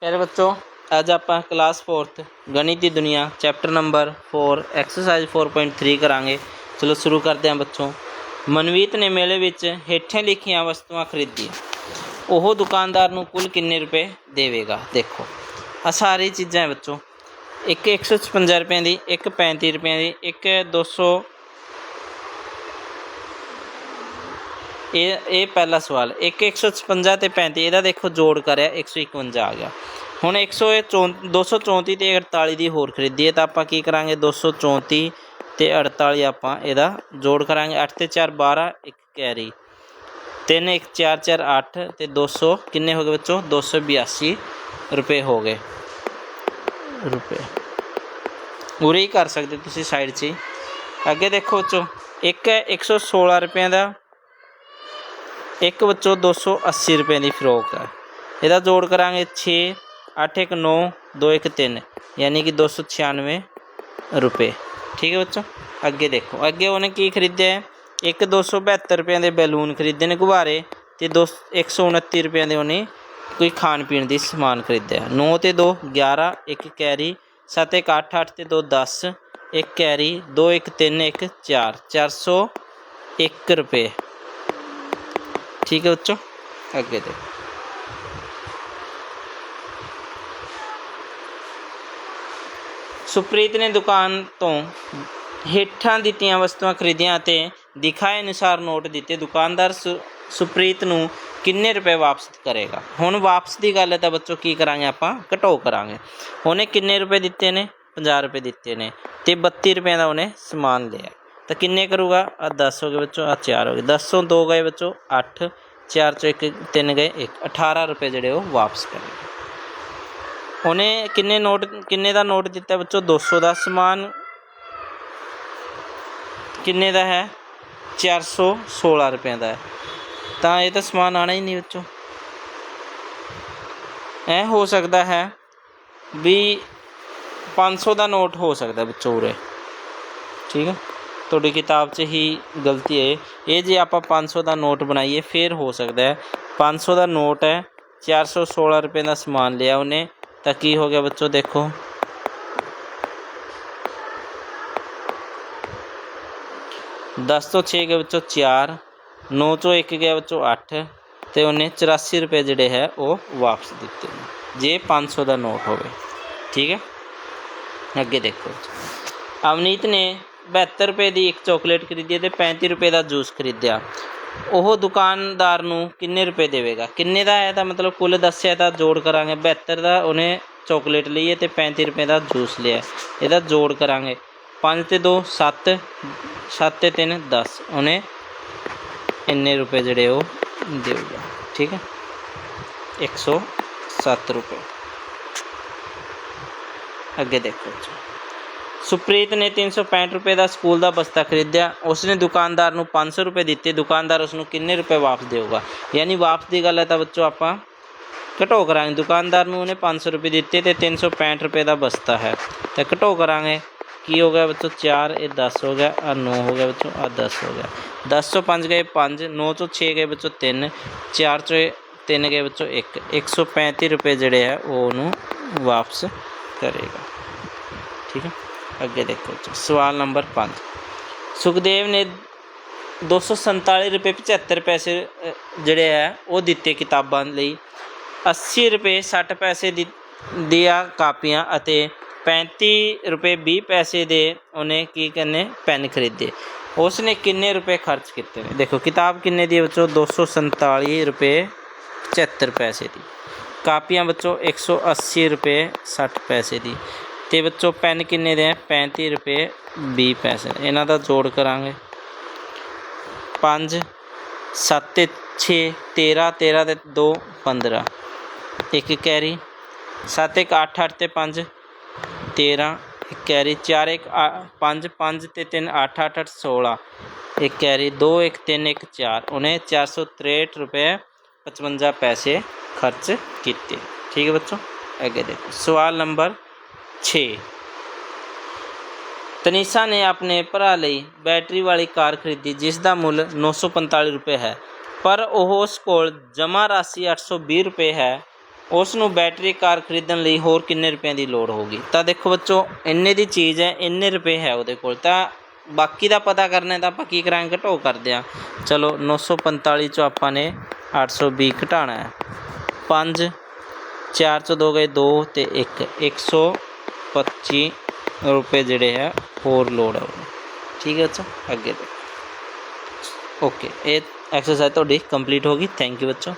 ਪਿਆਰੇ ਬੱਚੋ, ਅੱਜ ਆਪਾਂ ਕਲਾਸ 4th ਗਣਿਤ ਦੀ ਦੁਨੀਆ ਚੈਪਟਰ ਨੰਬਰ 4 ਐਕਸਰਸਾਈਜ਼ 4.3 ਕਰਾਂਗੇ। ਚਲੋ ਸ਼ੁਰੂ ਕਰਦੇ ਹਾਂ ਬੱਚੋ। ਮਨਵੀਤ ਨੇ ਮੇਲੇ ਵਿੱਚ ਹੇਠਾਂ ਲਿਖੀਆਂ ਵਸਤੂਆਂ ਖਰੀਦੀਆਂ। ਉਹ ਦੁਕਾਨਦਾਰ ਨੂੰ ਕੁੱਲ ਕਿੰਨੇ ਰੁਪਏ ਦੇਵੇਗਾ? ਦੇਖੋ। ਆ ਸਾਰੀ ਚੀਜ਼ਾਂ ਹੈ ਬੱਚੋ। ਇੱਕ 156 ਰੁਪਏ ਦੀ, ਇੱਕ 35 ਰੁਪਏ ਦੀ, ਇੱਕ 200 ਇਹ ਇਹ ਪਹਿਲਾ ਸਵਾਲ। ਇੱਕ 156 ਤੇ 35 ਇਹਦਾ ਦੇਖੋ ਜੋੜ ਕਰਿਆ 151 ਆ ਗਿਆ। ਹੁਣ 134 234 ਤੇ 48 ਦੀ ਹੋਰ ਖਰੀਦੀਏ ਤਾਂ ਆਪਾਂ ਕੀ ਕਰਾਂਗੇ? 234 ਤੇ 48 ਆਪਾਂ ਇਹਦਾ ਜੋੜ ਕਰਾਂਗੇ। 8 ਤੇ 4 12 ਇੱਕ ਕੈਰੀ। 3 1 4 4 8 ਤੇ 200 ਕਿੰਨੇ ਹੋ ਗਏ ਬੱਚੋ? 282 ਰੁਪਏ ਹੋ ਗਏ। ਰੁਪਏ। ਉਰੇ ਹੀ ਕਰ ਸਕਦੇ ਤੁਸੀਂ ਸਾਈਡ 'ਚ ਅੱਗੇ ਦੇਖੋ ਬੱਚੋ ਇੱਕ ਹੈ 116 ਰੁਪਏ ਦਾ ਇੱਕ ਬੱਚੋ 280 ਰੁਪਏ ਦੀ ਫਰੋਕ ਹੈ ਇਹਦਾ ਜੋੜ ਕਰਾਂਗੇ 6 8 1 9 2 1 3 ਯਾਨੀ ਕਿ 296 ਰੁਪਏ। ਠੀਕ ਹੈ ਬੱਚੋ? ਅੱਗੇ ਦੇਖੋ। ਅੱਗੇ ਉਹਨੇ ਕੀ ਖਰੀਦਿਆ ਹੈ? ਇੱਕ 272 ਰੁਪਏ ਦੇ ਬੈਲੂਨ ਖਰੀਦੇ ਨੇ ਗੁਬਾਰੇ ਤੇ 2 129 ਰੁਪਏ ਦੇ ਉਹਨੇ ਕੋਈ ਖਾਣ ਪੀਣ ਦੀ ਸਮਾਨ ਖਰੀਦਿਆ। 9 ਤੇ 2 11 ਇੱਕ ਕੈਰੀ 7 1 8 8 ਤੇ 2 10 ਇੱਕ ਕੈਰੀ 2 1 3 1 4 401 ਰੁਪਏ। ਠੀਕ ਹੈ ਬੱਚੋ ਅੱਗੇ ਦੇ ਸੁਪ੍ਰੀਤ ਨੇ ਦੁਕਾਨ ਤੋਂ ਹੇਠਾਂ ਦਿੱਤੀਆਂ ਵਸਤੂਆਂ ਖਰੀਦੀਆਂ ਅਤੇ ਦਿਖਾਏ ਅਨੁਸਾਰ ਨੋਟ ਦਿੱਤੇ ਦੁਕਾਨਦਾਰ ਸੁ- ਸੁਪ੍ਰੀਤ ਨੂੰ ਕਿੰਨੇ ਰੁਪਏ ਵਾਪਸ ਕਰੇਗਾ ਹੁਣ ਵਾਪਸ ਦੀ ਗੱਲ ਹੈ ਤਾਂ ਬੱਚੋ ਕੀ ਕਰਾਂਗੇ ਆਪਾਂ ਘਟੋ ਕਰਾਂਗੇ ਉਹਨੇ ਕਿੰਨੇ ਰੁਪਏ ਦਿੱਤੇ ਨੇ 50 ਰੁਪਏ ਦਿੱਤੇ ਨੇ ਤੇ 32 ਰੁਪਏ ਦਾ ਉਹਨੇ ਸਮਾਨ ਲਿਆ ਤਾਂ ਕਿੰਨੇ ਕਰੂਗਾ? ਆ 10 ਹੋ ਗਏ ਵਿੱਚੋਂ ਆ 4 ਹੋ ਗਏ। 10 ਤੋਂ 2 ਗਏ ਵਿੱਚੋਂ 8 4 ਚੋਂ 1 3 ਗਏ 1 18 ਰੁਪਏ ਜਿਹੜੇ ਉਹ ਵਾਪਸ ਕਰੇਗਾ ਉਹਨੇ ਕਿੰਨੇ ਨੋਟ, ਕਿੰਨੇ ਦਾ ਨੋਟ ਦਿੱਤਾ ਬੱਚੋ? 200 ਦਾ ਸਮਾਨ। ਕਿੰਨੇ ਦਾ ਹੈ? 416 ਰੁਪਏ ਦਾ ਹੈ। ਤਾਂ ਇਹ ਤਾਂ ਸਮਾਨ ਆਣਾ ਹੀ ਨਹੀਂ ਵਿੱਚੋਂ ਐ ਹੋ ਸਕਦਾ ਹੈ ਵੀ 500 ਦਾ ਨੋਟ ਹੋ ਸਕਦਾ ਵਿੱਚੋਂ ਉਰੇ। ਠੀਕ ਹੈ ਤੁਹਾਡੀ ਕਿਤਾਬ 'ਚ ਹੀ ਗਲਤੀ ਹੈ। ਇਹ ਜੇ ਆਪਾਂ 500 ਦਾ ਨੋਟ ਬਣਾਈਏ, ਫਿਰ ਹੋ ਸਕਦਾ ਹੈ। 500 ਦਾ ਨੋਟ ਹੈ 416 ਰੁਪਏ ਦਾ ਸਮਾਨ ਲਿਆ ਉਹਨੇ। ਤਾਂ ਕੀ ਹੋ ਗਿਆ ਬੱਚੋ, ਦੇਖੋ। ਦਸ ਤੋਂ 6 ਗਏ ਵਿੱਚੋਂ 4 9 ਤੋਂ 1 ਗਿਆ ਵਿੱਚੋਂ 8 ਤੇ ਉਹਨੇ 84 ਰੁਪਏ ਜਿਹੜੇ ਹੈ ਉਹ ਵਾਪਸ ਦਿੱਤੇ ਨੇ। ਜੇ 500 ਦਾ ਨੋਟ ਹੋਵੇ। ਠੀਕ ਹੈ? ਅੱਗੇ ਦੇਖੋ। ਅਵਨੀਤ ਨੇ 72 ਰੁਪਏ ਦੀ ਇੱਕ ਚਾਕਲੇਟ ਖਰੀਦੀ ਤੇ 35 ਰੁਪਏ ਦਾ ਜੂਸ ਖਰੀਦਿਆ। ਉਹ ਦੁਕਾਨਦਾਰ ਨੂੰ ਕਿੰਨੇ ਰੁਪਏ ਦੇਵੇਗਾ? ਕਿੰਨੇ ਦਾ ਹੈ? ਤਾਂ ਮਤਲਬ ਕੁੱਲ ਦੱਸਿਆ ਤਾਂ ਜੋੜ ਕਰਾਂਗੇ। 72 ਦਾ ਉਹਨੇ ਚਾਕਲੇਟ ਲਈ ਹੈ ਤੇ 35 ਰੁਪਏ ਦਾ ਜੂਸ ਲਿਆ। ਇਹਦਾ ਜੋੜ ਕਰਾਂਗੇ। 5 ਤੇ 2 7 7 ਤੇ 3 10 ਉਹਨੇ ਇੰਨੇ ਰੁਪਏ ਜਿਹੜੇ ਉਹ ਦੇਊਗਾ। ਠੀਕ ਹੈ? 107 ਰੁਪਏ। ਅੱਗੇ ਦੇਖੋ ਜੀ। ਸੁਪ੍ਰੀਤ ਨੇ 365 ਰੁਪਏ ਦਾ ਸਕੂਲ ਦਾ ਬਸਤਾ ਖਰੀਦਿਆ। ਉਸਨੇ ਦੁਕਾਨਦਾਰ ਨੂੰ 500 ਰੁਪਏ ਦਿੱਤੇ। ਦੁਕਾਨਦਾਰ ਉਸ ਨੂੰ ਕਿੰਨੇ ਰੁਪਏ ਵਾਪਸ ਦੇਊਗਾ? ਯਾਨੀ ਵਾਪਸ ਦੀ ਗੱਲ ਹੈ ਤਾਂ ਬੱਚੋ ਆਪਾਂ ਘਟੋ ਕਰਾਂਗੇ। ਦੁਕਾਨਦਾਰ ਨੂੰ ਉਹਨੇ 500 ਰੁਪਏ ਦਿੱਤੇ ਤੇ 365 ਰੁਪਏ ਦਾ ਬਸਤਾ ਹੈ। ਤਾਂ ਘਟੋ ਕਰਾਂਗੇ। ਕੀ ਹੋ ਗਿਆ ਬੱਚੋ? 4 ਇਹ 10 ਹੋ ਗਿਆ। ਆ 9 ਹੋ ਗਿਆ ਬੱਚੋ। ਆ 10 ਹੋ ਗਿਆ। 10 ਤੋਂ 5 ਗਏ 5 9 ਤੋਂ 6 ਗਏ ਬੱਚੋ 3 4 ਚੋਂ 3 ਗਏ ਬੱਚੋ 1 135 ਰੁਪਏ ਜਿਹੜੇ ਆ ਉਹ ਉਹਨੂੰ ਵਾਪਸ ਕਰੇਗਾ। ਠੀਕ ਹੈ? ਅੱਗੇ ਦੇਖੋ ਸਵਾਲ ਨੰਬਰ 5 ਸੁਖਦੇਵ ਨੇ 247 ਰੁਪਏ 75 ਪੈਸੇ ਜਿਹੜੇ ਹੈ ਉਹ ਦਿੱਤੇ ਕਿਤਾਬਾਂ ਲਈ। 80 ਰੁਪਏ 60 ਪੈਸੇ ਦੀ, ਦੀਆਂ ਕਾਪੀਆਂ ਅਤੇ 35 ਰੁਪਏ 20 ਪੈਸੇ ਦੇ ਉਹਨੇ ਕੀ ਕਰਨੇ? ਪੈਨ ਖਰੀਦੇ। ਉਸ ਨੇ ਕਿੰਨੇ ਰੁਪਏ ਖਰਚ ਕੀਤੇ ਨੇ? ਦੇਖੋ, ਕਿਤਾਬ ਕਿੰਨੇ ਦੀ ਹੈ ਬੱਚੋ? 247 ਰੁਪਏ 75 ਪੈਸੇ ਦੀ। ਕਾਪੀਆਂ ਬੱਚੋ 180 ਰੁਪਏ 60 ਪੈਸੇ ਦੀ। ਤੇ ਬੱਚੋ ਪੈਨ ਕਿੰਨੇ ਦੇ ਹੈ 35 ਰੁਪਏ 20 ਪੈਸੇ। ਇਹਨਾਂ ਦਾ ਜੋੜ ਕਰਾਂਗੇ। 5 7 ਤੇ 6 13 13 ਤੇ 2 15 ਇੱਕ ਕੈਰੀ। 7 ਇੱਕ 8 8 ਤੇ 5 13 ਇੱਕ ਕੈਰੀ। 4 ਇੱਕ 5 5 ਤੇ 3 8 8 8 16 ਇੱਕ ਕੈਰੀ। 2 ਇੱਕ 3 ਇੱਕ 4 ਉਹਨੇ 463 ਰੁਪਏ 55 ਪੈਸੇ ਖਰਚ ਕੀਤੇ। ਠੀਕ ਹੈ ਬੱਚੋ? ਅੱਗੇ ਦੇਖੋ। ਸਵਾਲ ਨੰਬਰ 6 ਤਨੀਸ਼ਾ ਨੇ ਆਪਣੇ ਭਰਾ ਲਈ ਬੈਟਰੀ ਵਾਲੀ ਕਾਰ ਖਰੀਦੀ ਜਿਸ ਦਾ ਮੁੱਲ 945 ਰੁਪਏ ਹੈ। ਪਰ ਉਹ ਉਸ ਕੋਲ ਜਮ੍ਹਾਂ ਰਾਸ਼ੀ 820 ਰੁਪਏ ਹੈ। ਉਸ ਨੂੰ ਬੈਟਰੀ ਕਾਰ ਖਰੀਦਣ ਲਈ ਹੋਰ ਕਿੰਨੇ ਰੁਪਏ ਦੀ ਲੋੜ ਹੋਗੀ ਤਾਂ ਦੇਖੋ ਬੱਚੋ, ਇੰਨੇ ਦੀ ਚੀਜ਼ ਹੈ, ਇੰਨੇ ਰੁਪਏ ਹੈ ਉਹਦੇ ਕੋਲ। ਤਾਂ ਬਾਕੀ ਦਾ ਪਤਾ ਕਰਨਾ ਤਾਂ ਆਪਾਂ ਕੀ ਕਰਾਂਗੇ? ਘਟੋ ਕਰਦੇ ਹਾਂ। ਚਲੋ 945 ਚੋਂ ਆਪਾਂ ਨੇ 820 ਘਟਾਉਣਾ ਹੈ। 5 4 ਚੋਂ ਦੋ ਗਏ 2 ਤੇ 1 125 ਰੁਪਏ ਜਿਹੜੇ ਹੈ ਹੋਰ ਲੋੜ ਹੈ ਉਹਨੂੰ ਠੀਕ ਹੈ ਬੱਚੋ ਅੱਗੇ ਦੇਖੋ ਓਕੇ ਇਹ ਐਕਸਰਸਾਈਜ਼ ਤੁਹਾਡੀ ਕੰਪਲੀਟ ਹੋ ਗਈ ਥੈਂਕ ਯੂ ਬੱਚਾ